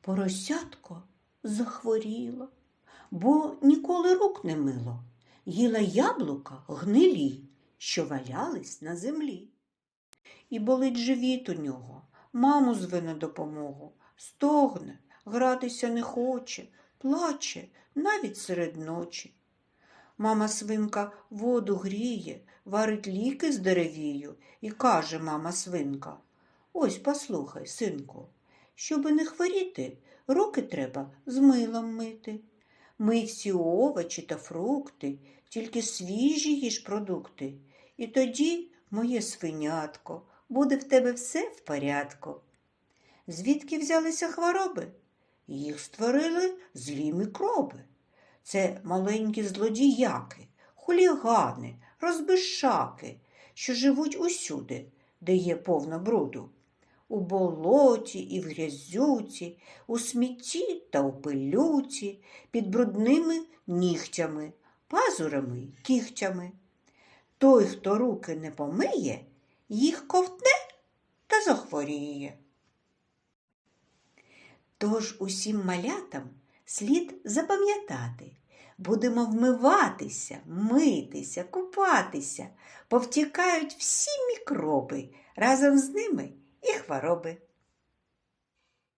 Поросятко захворіло, бо ніколи рук не мило. Їла яблука гнилі, що валялись на землі. І болить живіт у нього, маму зве на допомогу, стогне, гратися не хоче, плаче навіть серед ночі. Мама свинка воду гріє, варить ліки з деревію і каже мама свинка. Ось послухай, синку, щоби не хворіти, руки треба з милом мити. Мий всі овочі та фрукти, тільки свіжі їж продукти. І тоді, моє свинятко, буде в тебе все в порядку. Звідки взялися хвороби? Їх створили злі мікроби. Це маленькі злодіяки, хулігани, розбишаки, що живуть усюди, де є повно бруду. У болоті і в грязюці, у смітті та у пилюці, під брудними нігтями, пазурами й кігтями. Той, хто руки не помиє, їх ковтне та захворіє. Тож усім малятам слід запам'ятати, будемо вмиватися, митися, купатися, повтікають всі мікроби, разом з ними хвороби.